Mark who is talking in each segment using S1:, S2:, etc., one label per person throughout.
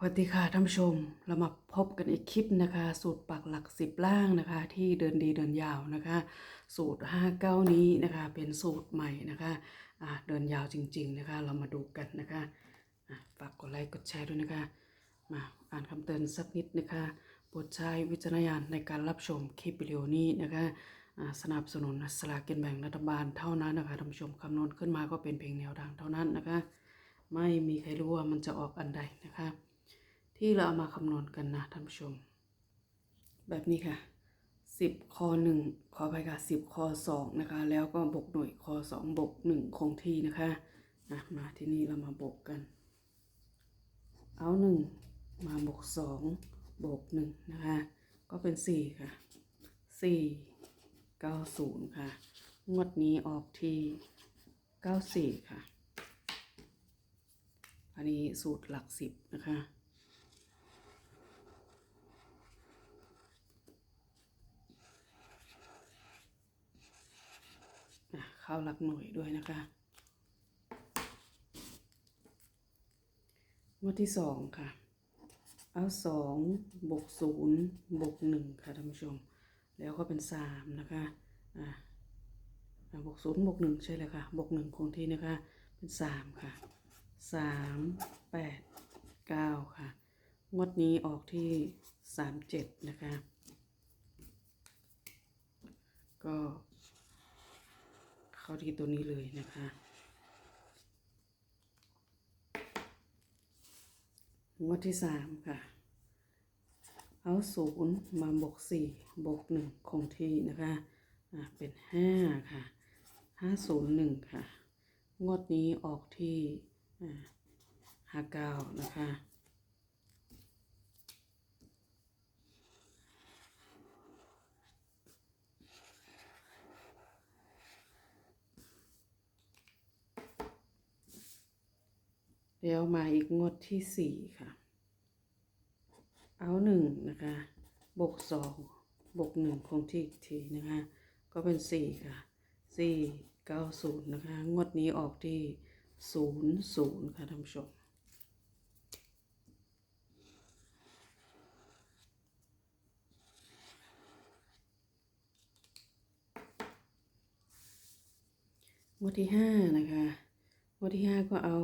S1: สวัสดีค่ะท่านผู้ชมเรามาพบกันอีกคลิปนะคะ สูตรปักหลักสิบล่างนะคะ ที่เดินดีเดินยาวนะคะ สูตร59นี้นะคะ เป็นสูตรใหม่นะคะอ่าเดินยาวจริง ๆนะคะ เรามาดูกันนะคะะฝากกดไลค์กดแชร์ด้วยนะคะ มาอ่านคำเตือนสักนิดนะคะโปรดใช้วิจารณญาณในการรับชมคลิปวิดีโอนี้นะคะสนับสนุนสลากกินแบ่งรัฐบาลเท่านั้นนะคะท่านผู้ชมคำนวณขึ้นมาก็เป็นเพียงแนวทางเท่านั้นนะคะ ไม่มีใครรู้ว่ามันจะออกอันใดนะคะ ที่เราเอามาคำนวณกันนะท่านผู้ชม แบบนี้ค่ะสิบคอหนึ่งขอไปค่ะสิบคอสองนะคะ แล้วก็บวกหน่วยคอสองบวกหนึ่งคงที่นะคะนะมาที่นี่เรามาบวกกัน เอาหนึ่งมาบวกสองบวกหนึ่งนะคะ ก็เป็นสี่ค่ะสี่เก้าศูนย์ค่ะ งวดนี้ออกที่เก้าสี่ค่ะ อันนี้สูตรหลักสิบนะคะ อะเข้าหลักหน่วยด้วยนะคะงวดที่สองค่ะ เอาสองบวกศูนย์บวกหนึ่งค่ะท่านผู้ชม แล้วก็เป็นสามนะคะอะอะบวกศูนย์บวกหนึ่งใช่เลยค่ะบวกหนึ่งคงที่นะคะ เป็นสามค่ะสามแปดเก้าค่ะ งวดนี้ออกที่สามเจ็ดนะคะ ก็ เข้าที่ตัวนี้เลยนะคะ งวดที่สามค่ะ เอาศูนย์มาบวกสี่บวกหนึ่งคงที่นะคะอ่าเป็นห้าค่ะห้าศูนย์หนึ่งค่ะ งวดนี้ออกที่อ่าห้าเก้านะคะ เดี๋ยวมาอีกงวดที่สี่ค่ะ เอาหนึ่งนะคะ บวกสองบวกหนึ่งคงที่อีกทีนะคะ ก็เป็นสี่ค่ะสี่เก้าศูนย์นะคะ งวดนี้ออกที่ศูนย์ศูนย์ค่ะท่านผู้ชมงวดที่ห้านะคะงวดที่ห้าก็เอา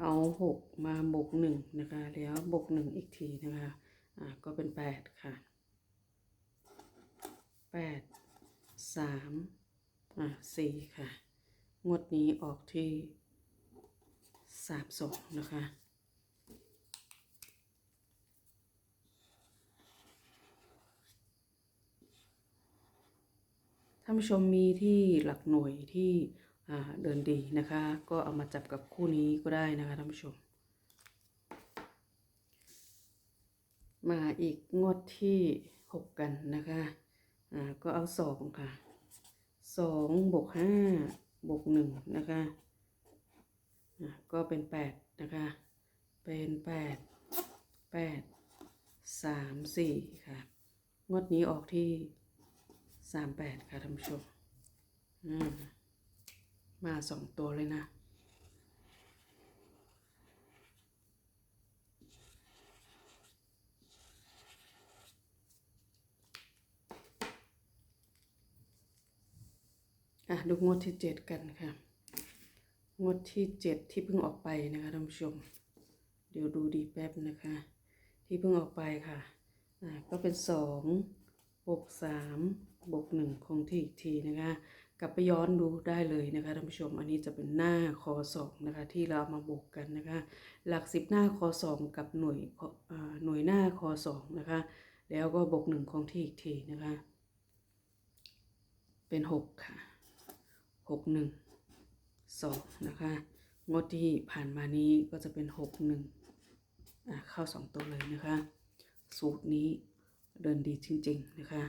S1: เอาหกมาบวกหนึ่งนะคะ แล้วบวกหนึ่งอีกทีนะคะ อ่า ก็เป็นแปดค่ะแปดสามอ่าสี่ค่ะ งวดนี้ออกที่สามสองนะคะท่านผู้ชมมีที่หลักหน่วยที่ เดินดีนะคะ ก็เอามาจับกับคู่นี้ก็ได้นะคะท่านผู้ชม มาอีกงวดที่หกกันนะคะอ่าก็เอาสองค่ะสองบวกห้าบวกหนึ่งนะคะอ่าก็เป็นแปดนะคะ เป็นแปดแปดสามสี่ค่ะ งวดนี้ออกที่สามแปดค่ะท่านผู้ชมอืม มาสองตัวเลยนะอะดูงวดที่เจ็ดกันค่ะ งวดที่เจ็ดที่เพิ่งออกไปนะคะท่านผู้ชม เดี๋ยวดูดีแป๊บนะคะ ที่เพิ่งออกไปค่ะอ่าก็เป็นสองบวกสามบวกหนึ่งคงที่อีกทีนะคะ กลับไปย้อนดูได้เลยนะคะท่านผู้ชมอันนี้จะเป็นหน้าคอสองนะคะที่เราเอามาบวกกันนะคะ หลักสิบหน้าคอสองกับหน่วยหน่วยหน้าคอสองนะคะ แล้วก็บวกหนึ่งคงที่อีกทีนะคะ เป็นหกค่ะหกหนึ่งสองนะคะงวดที่ผ่านมานี้ก็จะเป็นหกหนึ่งอะเข้าสองตัวเลยนะคะ สูตรนี้เดินดีจริง ๆ นะคะ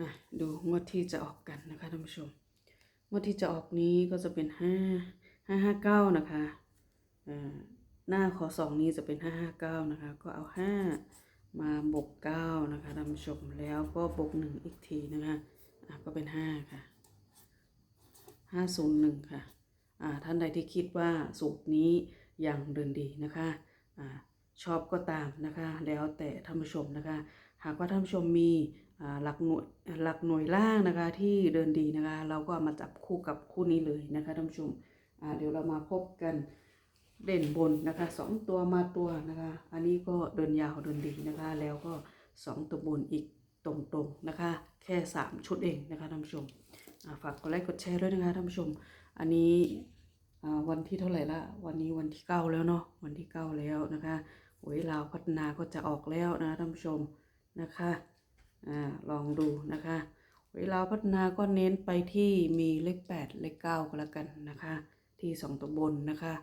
S1: อะดูงวดที่จะออกกันนะคะท่านผู้ชม งวดที่จะออกนี้ก็จะเป็นห้าห้าห้าเก้านะคะอ่าหน้าขอสองนี้จะเป็นห้าห้าเก้านะคะ ก็เอาห้ามาบวกเก้านะคะท่านผู้ชมแล้วก็บวกหนึ่งอีกทีนะคะอะก็เป็นห้าค่ะห้าศูนย์หนึ่งค่ะอ่าท่านใดที่คิดว่าสูตรนี้ยังเดินดีนะคะอ่า ชอบก็ตามนะคะ แล้วแต่ท่านผู้ชมนะคะ หากว่าท่านผู้ชมมีหลักหน่วยหลักหน่วยล่างนะคะที่เดินดีนะคะ เราก็มาจับคู่กับคู่นี้เลยนะคะท่านผู้ชมเดี๋ยวเรามาพบกันเด่นบนนะคะสองตัวมาตัวนะคะ อันนี้ก็เดินยาวเดินดีนะคะ แล้วก็สองตัวบนอีกตรงๆนะคะ แค่สามชุดเองนะคะท่านผู้ชมฝากกดไลค์กดแชร์ด้วยนะคะท่านผู้ชม อันนี้วันที่เท่าไหร่ละวันนี้วันที่เก้าแล้วเนาะวันที่เก้าแล้วนะคะ หวยลาวพัฒนาก็จะออกแล้วนะท่านผู้ชมนะคะอ่าลองดูนะคะเวลาวพัฒนาก็เน้นไปที่มีเลข8เลข9ก็แล้วกันนะคะ ที่2ตัวบนนะคะ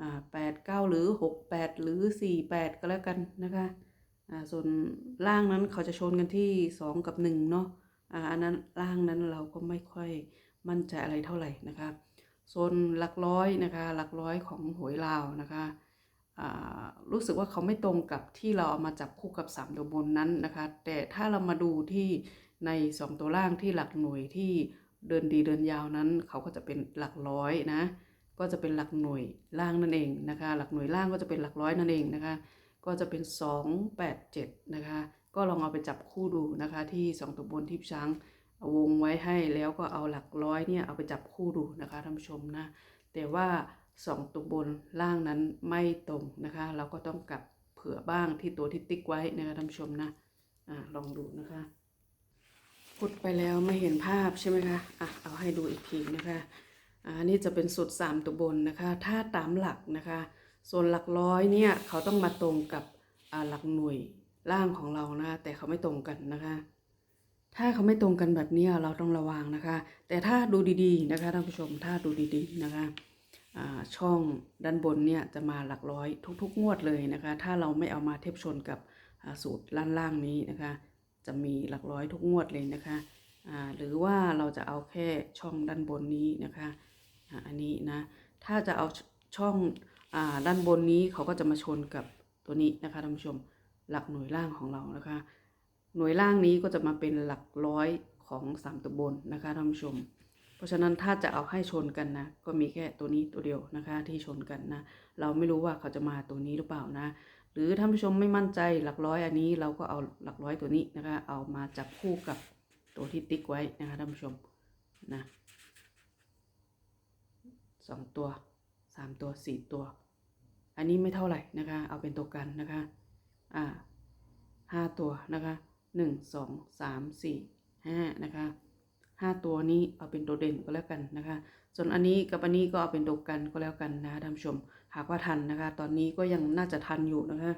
S1: อ่า8 9หรือ6 8หรือ4 8ก็แล้วกันนะคะอ่าส่วนล่างนั้นเขาจะชนกันที่2กับ1เนาะอ่าอันนั้นล่างนั้นเราก็ไม่ค่อยมั่นใจอะไรเท่าไหร่นะคะส่วนหลักร้อยนะคะหลักร้อยของหวยลาวนะคะ รู้สึกว่าเขาไม่ตรงกับที่เราเอามาจับคู่กับ 3 ตัวบนนั้นนะคะ แต่ถ้าเรามาดูที่ใน 2 ตัวล่างที่หลักหน่วยที่เดินดีเดินยาวนั้น เขาก็จะเป็นหลักร้อยนะ ก็จะเป็นหลักหน่วยล่างนั่นเองนะคะ หลักหน่วยล่างก็จะเป็นหลักร้อยนั่นเองนะคะ ก็จะเป็น 2 8 7 นะคะ ก็ลองเอาไปจับคู่ดูนะคะที่ 2 ตัวบนที่ช้างวงไว้ให้แล้วก็เอาหลักร้อยเนี่ยเอาไปจับคู่ดูนะคะท่านผู้ชมนะ แต่ว่า สองตัวบนล่างนั้นไม่ตรงนะคะ เราก็ต้องกลับเผื่อบ้างที่ตัวที่ติ๊กไว้นะคะท่านผู้ชมนะอ่าลองดูนะคะพูดไปแล้วไม่เห็นภาพใช่ไหมคะอะเอาให้ดูอีกทีนะคะอ่านี่จะเป็นสุดสามตัวบนนะคะ ถ้าตามหลักนะคะ ส่วนหลักร้อยเนี่ยเขาต้องมาตรงกับอ่าหลักหน่วยล่างของเรานะคะแต่เขาไม่ตรงกันนะคะ ถ้าเขาไม่ตรงกันแบบนี้เราต้องระวังนะคะ แต่ถ้าดูดีๆนะคะท่านผู้ชมถ้าดูดีๆนะคะ ช่องด้านบนเนี่ยจะมาหลักร้อยทุก ๆ งวดเลยนะคะ ถ้าเราไม่เอามาเทียบชนกับสูตรล่างล่างๆนี้นะคะ จะมีหลักร้อยทุกงวดเลยนะคะหรือว่าเราจะเอาแค่ช่องด้านบนนี้นะคะอันนี้นะถ้าจะเอาช่องอด้านบนนี้เขาก็จะมาชนกับตัวนี้นะคะท่านผู้ชมหลักหน่วยล่างของเรานะคะ หน่วยล่างนี้ก็จะมาเป็นหลักร้อยของสามตัวบนนะคะท่านผู้ชม เพราะฉะนั้นถ้าจะเอาให้ชนกันนะ ก็มีแค่ตัวนี้ตัวเดียวนะคะ ที่ชนกันนะ เราไม่รู้ว่าเขาจะมาตัวนี้หรือเปล่านะ หรือท่านผู้ชมไม่มั่นใจหลักร้อยอันนี้เราก็เอาหลักร้อยตัวนี้นะคะ เอามาจับคู่กับตัวที่ติ๊กไว้นะคะท่านผู้ชมนะสองตัวสามตัวสี่ตัว อันนี้ไม่เท่าไหร่นะคะ เอาเป็นตัวกันนะคะ อ่าห้าตัวนะคะหนึ่งสองสามสี่ห้านะคะ ห้าตัวนี้เอาเป็นตัวเด่นก็แล้วกันนะคะ ส่วนอันนี้กับอันนี้ก็เอาเป็นตัวกันก็แล้วกันนะคะท่านผู้ชม หากว่าทันนะคะ ตอนนี้ก็ยังน่าจะทันอยู่นะคะ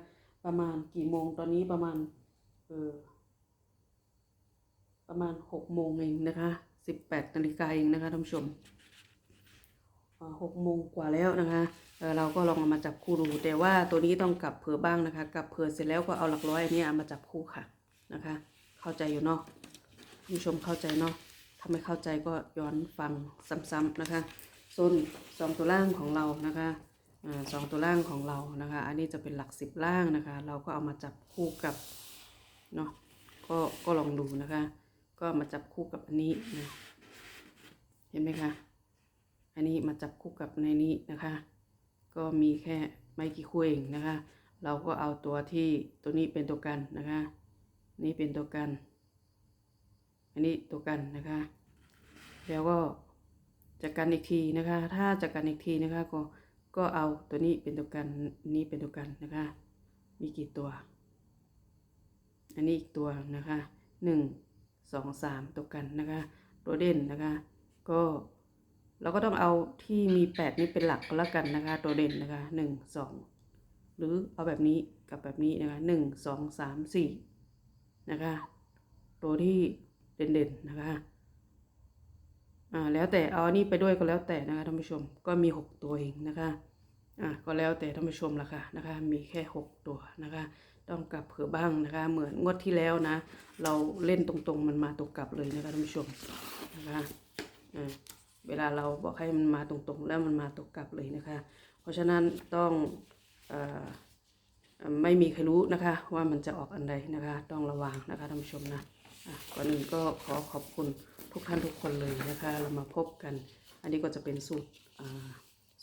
S1: ประมาณกี่โมงตอนนี้ประมาณเออประมาณหกโมงเองนะคะสิบแปดนาฬิกาเองนะคะท่านผู้ชมหกโมงกว่าแล้วนะคะเเราก็ลองเอามาจับคู่ดู แต่ว่าตัวนี้ต้องกลับเผื่อบ้างนะคะกลับเผื่อเสร็จแล้วก็เอาหลักร้อยอันนี้เอามาจับคู่ค่ะนะคะ เข้าใจอยู่เนาะท่านผู้ชมเข้าใจเนาะ ถ้าไม่เข้าใจก็ย้อนฟังซ้ำๆนะคะส่วนสองตัวล่างของเรานะคะอ่าสองตัวล่างของเรานะคะ อันนี้จะเป็นหลักสิบล่างนะคะ เราก็เอามาจับคู่กับเนาะก็ก็ลองดูนะคะ ก็มาจับคู่กับอันนี้นะเห็นไหมคะอันนี้มาจับคู่กับในนี้นะคะ ก็มีแค่ไม่กี่คู่เองนะคะ เราก็เอาตัวที่ตัวนี้เป็นตัวกันนะคะ นี่เป็นตัวกัน อันนี้ตัวกันนะคะ แล้วก็จะกันอีกทีนะคะ ถ้าจะกันอีกทีนะคะ ก็ก็เอาตัวนี้เป็นตัวกันนี้เป็นตัวกันนะคะ มีกี่ตัว อันนี้อีกตัวนะคะหนึ่งสองสามตัวกันนะคะ ตัวเด่นนะคะ ก็เราก็ต้องเอาที่มีแปดนี้เป็นหลักก็แล้วกันนะคะ ตัวเด่นนะคะหนึ่งสองหรือเอาแบบนี้กับแบบนี้นะคะหนึ่งสองสามสี่นะคะ ตัวที่ เด่นๆนะคะอ่าแล้วแต่เอานนี้ไปด้วยก็แล้วแต่นะคะท่านผู้ชมก็มีหกตัวเองนะคะอ่าก็แล้วแต่ท่านผู้ชมละค่ะนะคะ มีแค่หกตัวนะคะ ต้องกลับเผื่อบ้างนะคะ เหมือนงวดที่แล้วนะ เราเล่นตรงๆ มันมาตกกลับเลยนะคะท่านผู้ชมนะคะอ่าเวลาเราบอกให้มันมาตรงๆ แล้วมันมาตกกลับเลยนะคะ เพราะฉะนั้นต้องอ่าไม่มีใครรู้นะคะว่ามันจะออกอันใดนะคะ ต้องระวังนะคะท่านผู้ชมนะ ก่อนอื่นก็ขอขอบคุณทุกท่านทุกคนเลยนะคะ เรามาพบกัน อันนี้ก็จะเป็นสูตร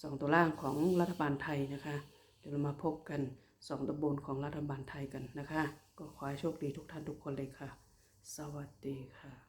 S1: สองตัวล่างของรัฐบาลไทยนะคะ เดี๋ยวเรามาพบกันสองตัวบนของรัฐบาลไทยกันนะคะ ก็ขอให้โชคดีทุกท่านทุกคนเลยค่ะ สวัสดีค่ะ